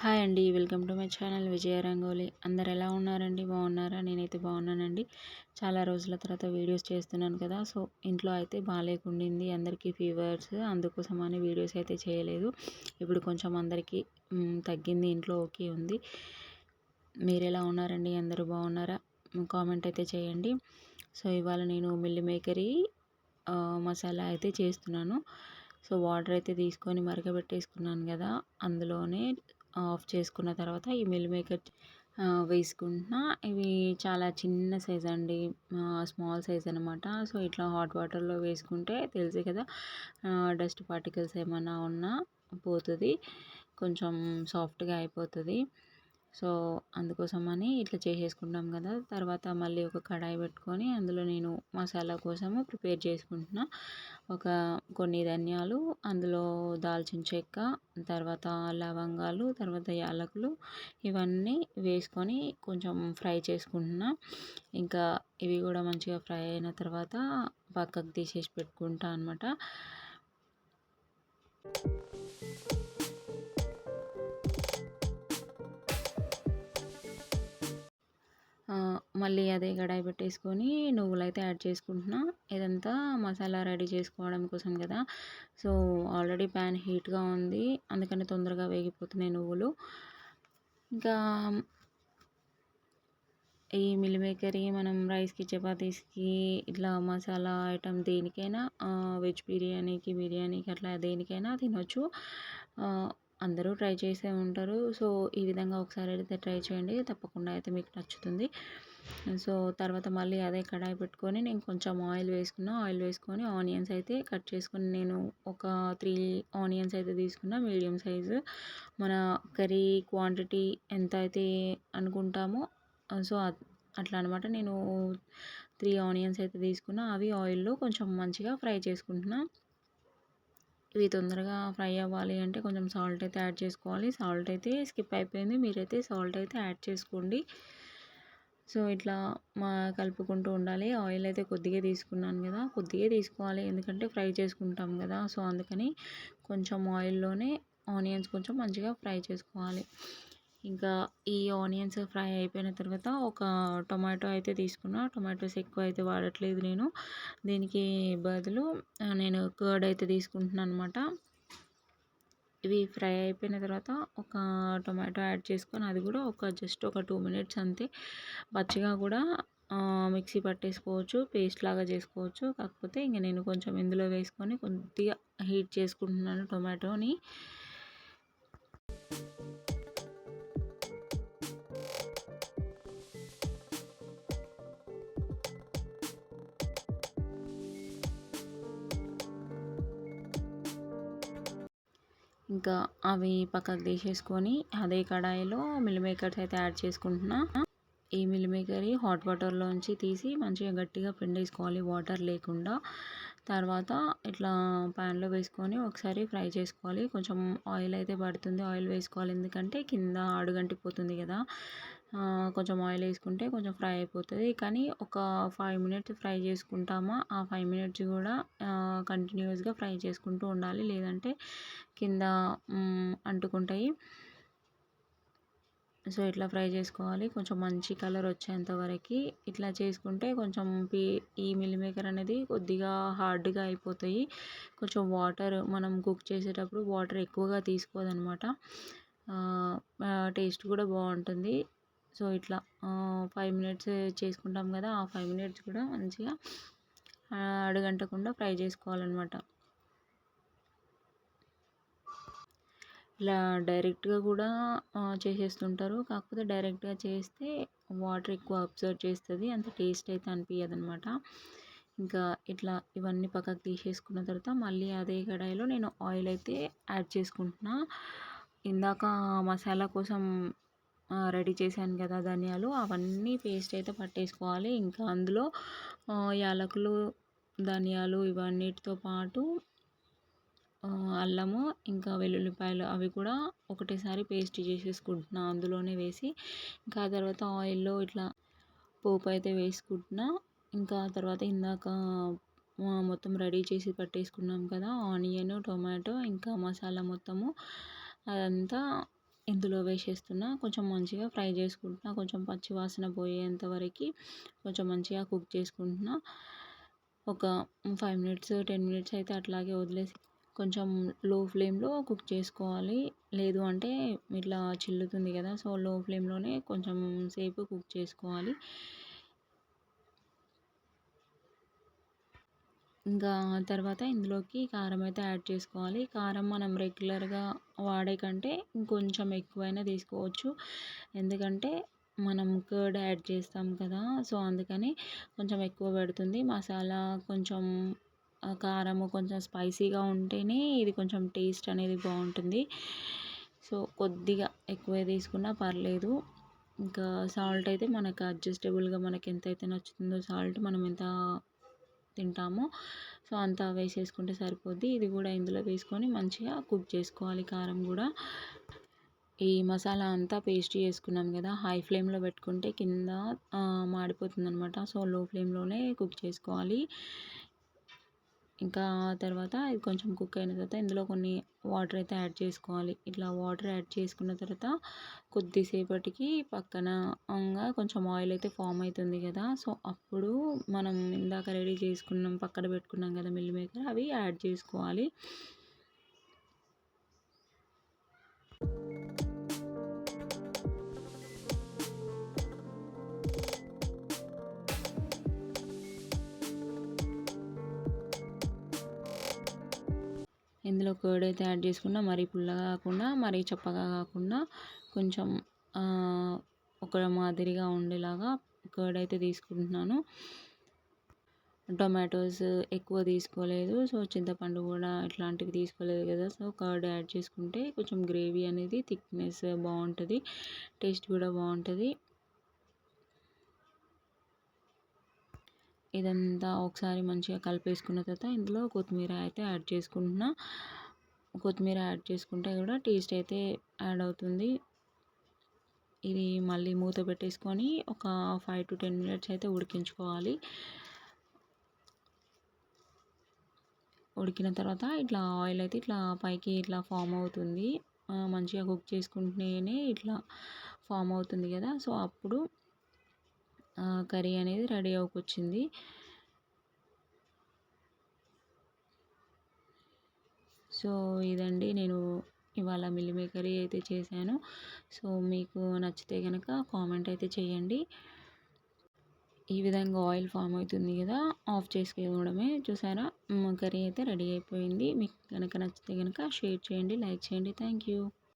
Hi అండి. Welcome to my channel Vijaya Rangoli. అందరు ఎలా ఉన్నారండి? బాగున్నారా? నేనైతే బాగున్నానండి. చాలా రోజుల తర్వాత వీడియోస్ చేస్తున్నాను కదా సో ఇంట్లో అయితే బాగాలేకుండింది. అందరికీ ఫీవర్స్ అందుకోసం అని వీడియోస్ అయితే చేయలేదు. ఇప్పుడు కొంచెం అందరికీ తగ్గింది. ఇంట్లో ఓకే ఉంది. మీరు ఎలా ఉన్నారండి? అందరూ బాగున్నారా? కామెంట్ అయితే చేయండి. సో ఇవాళ నేను మిల్లి మేకరీ మసాలా అయితే చేస్తున్నాను. సో వాటర్ అయితే తీసుకొని మరగబెట్టేసుకున్నాను కదా అందులోనే ఆఫ్ చేసుకున్న తర్వాత ఈ మిల్ మేకర్ వేసుకుంటున్నా. ఇవి చాలా చిన్న సైజ్ అండి. స్మాల్ సైజ్ అనమాట సో ఇట్లా హాట్ వాటర్లో వేసుకుంటే తెలుసు కదా డస్ట్ పార్టికల్స్ ఏమైనా ఉన్నా పోతుంది. కొంచెం సాఫ్ట్గా అయిపోతుంది. సో అందుకోసమని ఇట్లా చేసేసుకుంటాం కదా! తర్వాత మళ్ళీ ఒక కడాయి పెట్టుకొని అందులో నేను మసాలా కోసము ప్రిపేర్ చేసుకుంటున్నా. ఒక కొన్ని ధనియాలు అందులో దాల్చిన చెక్క తర్వాత లవంగాలు తర్వాత యాలకులు ఇవన్నీ వేసుకొని కొంచెం ఫ్రై చేసుకుంటున్నా. ఇంకా ఇవి కూడా మంచిగా ఫ్రై అయిన తర్వాత పక్కకు తీసేసి పెట్టుకుంటా అనమాట మళ్ళీ అదే కడాయి పెట్టేసుకొని నువ్వులు అయితే యాడ్ చేసుకుంటున్నా. ఇదంతా మసాలా రెడీ చేసుకోవడం కోసం కదా. సో ఆల్రెడీ ప్యాన్ హీట్గా ఉంది. అందుకని తొందరగా వేగిపోతున్నాయి నువ్వులు. ఇంకా ఈ మిల్ మేకరీ మనం రైస్కి చపాతీస్కి ఇట్లా మసాలా ఐటమ్ దేనికైనా వెజ్ బిర్యానీకి బిర్యానీకి అట్లా దేనికైనా తినొచ్చు. అందరూ ట్రై చేసే ఉంటారు. సో ఈ విధంగా ఒకసారి అయితే ట్రై చేయండి. తప్పకుండా అయితే మీకు నచ్చుతుంది. సో తర్వాత మళ్ళీ అదే కడాయి పెట్టుకొని నేను కొంచెం ఆయిల్ వేసుకున్నా. ఆయిల్ వేసుకొని ఆనియన్స్ అయితే కట్ చేసుకొని నేను ఒక త్రీ ఆనియన్స్ అయితే తీసుకున్నా మీడియం సైజు. మన కర్రీ క్వాంటిటీ ఎంత అయితే అనుకుంటామో సో అట్లా అనమాట నేను త్రీ ఆనియన్స్ అయితే తీసుకున్నా. అవి ఆయిల్లో కొంచెం మంచిగా ఫ్రై చేసుకుంటున్నా. ఇవి తొందరగా ఫ్రై అవ్వాలి అంటే కొంచెం సాల్ట్ అయితే యాడ్ చేసుకోవాలి. సాల్ట్ అయితే స్కిప్ అయిపోయింది. మీరైతే సాల్ట్ అయితే యాడ్ చేసుకోండి. సో ఇట్లా మా కలుపుకుంటూ ఉండాలి. ఆయిల్ అయితే కొద్దిగా తీసుకున్నాను కదా. కొద్దిగా తీసుకోవాలి. ఎందుకంటే ఫ్రై చేసుకుంటాం కదా. సో అందుకని కొంచెం ఆయిల్లోనే ఆనియన్స్ కొంచెం మంచిగా ఫ్రై చేసుకోవాలి. ఇంకా ఈ ఆనియన్స్ ఫ్రై అయిపోయిన తర్వాత ఒక టొమాటో అయితే తీసుకున్నా. టొమాటోస్ ఎక్కువ అయితే వాడట్లేదు నేను. దీనికి బదులు నేను కర్డ్ అయితే తీసుకుంటున్నాను అనమాట ఇవి ఫ్రై అయిపోయిన తర్వాత ఒక టొమాటో యాడ్ చేసుకొని అది కూడా ఒక జస్ట్ ఒక టూ మినిట్స్ అంతే. పచ్చిగా కూడా మిక్సీ పట్టేసుకోవచ్చు పేస్ట్ లాగా చేసుకోవచ్చు. కాకపోతే ఇంక నేను కొంచెం ఇందులో వేసుకొని కొద్దిగా హీట్ చేసుకుంటున్నాను టొమాటోని. ఇంకా అవి పక్కకు తీసేసుకొని అదే కడాయిలో మిల్ మేకర్స్ అయితే యాడ్ చేసుకుంటున్నా. ఈ మిల్ మేకర్ హాట్ వాటర్లోంచి తీసి మంచిగా గట్టిగా పిండేసుకోవాలి వాటర్ లేకుండా. తర్వాత ఇట్లా ప్యాన్లో వేసుకొని ఒకసారి ఫ్రై చేసుకోవాలి. కొంచెం ఆయిల్ అయితే పడుతుంది ఆయిల్ వేసుకోవాలి. ఎందుకంటే కింద అడుగంటిపోతుంది కదా. కొంచెం ఆయిల్ వేసుకుంటే కొంచెం ఫ్రై అయిపోతుంది. కానీ ఒక ఫైవ్ మినిట్స్ ఫ్రై చేసుకుంటామా. ఆ ఫైవ్ మినిట్స్ కూడా కంటిన్యూస్గా ఫ్రై చేసుకుంటూ ఉండాలి. లేదంటే కింద అంటుకుంటాయి. సో ఇట్లా ఫ్రై చేసుకోవాలి. కొంచెం మంచి కలర్ వచ్చేంత వరకు. ఇట్లా చేసుకుంటే కొంచెం పీ ఈ మిల్ మేకర్ అనేది కొద్దిగా హార్డ్గా అయిపోతాయి. కొంచెం వాటర్ మనం కుక్ చేసేటప్పుడు వాటర్ ఎక్కువగా తీసుకోదనమాట. టేస్ట్ కూడా బాగుంటుంది. సో ఇట్లా ఫైవ్ మినిట్స్ చేసుకుంటాం కదా ఆ ఫైవ్ మినిట్స్ కూడా మంచిగా అడగంటకుండా ఫ్రై చేసుకోవాలన్నమాట. ఇలా డైరెక్ట్గా కూడా చేసేస్తుంటారు. కాకపోతే డైరెక్ట్గా చేస్తే వాటర్ ఎక్కువ అబ్జర్వ్ చేస్తుంది. అంత టేస్ట్ అయితే అనిపించదు అనమాట ఇంకా ఇట్లా ఇవన్నీ పక్కకు తీసేసుకున్న తర్వాత మళ్ళీ అదే కడాయిలో నేను ఆయిల్ అయితే యాడ్ చేసుకుంటున్నా. ఇందాక మసాలా కోసం రెడీ చేశాను కదా ధనియాలు. అవన్నీ పేస్ట్ అయితే పట్టేసుకోవాలి. ఇంకా అందులో యాలకులు ధనియాలు ఇవన్నిటితో పాటు అల్లము ఇంకా వెల్లుల్లిపాయలు అవి కూడా ఒకటేసారి పేస్ట్ చేసేసుకుంటున్నా అందులోనే వేసి. ఇంకా ఆ తర్వాత ఆయిల్లో ఇట్లా పోపు అయితే వేసుకుంటున్నా. ఇంకా తర్వాత ఇందాక మొత్తం రెడీ చేసి పట్టేసుకున్నాం కదా ఆనియన్ టొమాటో ఇంకా మసాలా మొత్తము అదంతా ఇందులో వేసేస్తున్నా. కొంచెం మంచిగా ఫ్రై చేసుకుంటున్నా. కొంచెం పచ్చి వాసన పోయేంత వరకు కొంచెం మంచిగా కుక్ చేసుకుంటున్నా. ఒక ఫైవ్ మినిట్స్ టెన్ మినిట్స్ అయితే అట్లాగే వదిలేసి కొంచెం లో ఫ్లేమ్లో కుక్ చేసుకోవాలి. లేదు అంటే ఇట్లా చిల్లుతుంది కదా సో లో ఫ్లేమ్లోనే కొంచెం సేపు కుక్ చేసుకోవాలి. ఇంకా తర్వాత ఇందులోకి కారం అయితే యాడ్ చేసుకోవాలి. కారం మనం రెగ్యులర్గా వాడే కంటే ఇంకొంచెం ఎక్కువైనా తీసుకోవచ్చు. ఎందుకంటే మనం కర్డ్ యాడ్ చేస్తాం కదా సో అందుకని కొంచెం ఎక్కువ పెడుతుంది. మసాలా కొంచెం కారము కొంచెం స్పైసీగా ఉంటేనే ఇది కొంచెం టేస్ట్ అనేది బాగుంటుంది. సో కొద్దిగా ఎక్కువే తీసుకున్నా పర్లేదు. ఇంకా సాల్ట్ అయితే మనకు అడ్జస్టబుల్గా మనకి ఎంతైతే నచ్చుతుందో సాల్ట్ మనం ఎంత తింటామో. సో అంతా వేసేసుకుంటే సరిపోద్ది. ఇది కూడా ఇందులో వేసుకొని మంచిగా కుక్ చేసుకోవాలి కారం కూడా. ఈ మసాలా అంతా పేస్ట్ చేసుకున్నాం కదా హై ఫ్లేమ్లో పెట్టుకుంటే కింద మాడిపోతుంది అనమాట సో లో ఫ్లేమ్లోనే కుక్ చేసుకోవాలి. ఇంకా తర్వాత ఇది కొంచెం కుక్ అయిన తర్వాత ఇందులో కొన్ని వాటర్ అయితే యాడ్ చేసుకోవాలి. ఇట్లా వాటర్ యాడ్ చేసుకున్న తర్వాత కొద్దిసేపటికి పక్కన కొంచెం ఆయిల్ అయితే ఫామ్ అవుతుంది కదా. సో అప్పుడు మనం ఇందాక రెడీ చేసుకున్నాం పక్కన పెట్టుకున్నాం కదా మిల్ మేకర్ అవి యాడ్ చేసుకోవాలి. ఇందులో కర్డ్ అయితే యాడ్ చేసుకున్నా మరీ పుల్లగా కాకుండా మరీ చప్పగా కాకుండా కొంచెం ఒక మాదిరిగా ఉండేలాగా కర్డ్ అయితే తీసుకుంటున్నాను. టొమాటోస్ ఎక్కువ తీసుకోలేదు. సో చింతపండు కూడా ఇట్లాంటివి తీసుకోలేదు కదా. సో కర్డ్ యాడ్ చేసుకుంటే కొంచెం గ్రేవీ అనేది థిక్నెస్ బాగుంటుంది. టేస్ట్ కూడా బాగుంటుంది. ఇదంతా ఒకసారి మంచిగా కలిపేసుకున్న తర్వాత ఇందులో కొత్తిమీర అయితే యాడ్ చేసుకుంటున్నా. కొత్తిమీర యాడ్ చేసుకుంటే కూడా టేస్ట్ అయితే యాడ్ అవుతుంది. ఇది మళ్ళీ మూత పెట్టేసుకొని ఒక ఫైవ్ టు టెన్ మినిట్స్ అయితే ఉడికించుకోవాలి. ఉడికిన తర్వాత ఇట్లా ఆయిల్ అయితే ఇట్లా పైకి ఇట్లా ఫామ్ అవుతుంది. మంచిగా కుక్ చేసుకుంటేనే ఇట్లా ఫామ్ అవుతుంది కదా. సో అప్పుడు కర్రీ అనేది రెడీ అవ్వకొచ్చింది సో ఇదండి నేను ఇవాళ మిల్లి మేకరీ అయితే చేశాను. సో మీకు నచ్చితే కనుక కామెంట్ అయితే చేయండి. ఈ విధంగా ఆయిల్ ఫామ్ అవుతుంది కదా ఆఫ్ చేసుకోవడమే చూసారా? కర్రీ అయితే రెడీ అయిపోయింది. మీకు కనుక నచ్చితే కనుక షేర్ చేయండి లైక్ చేయండి. Thank you.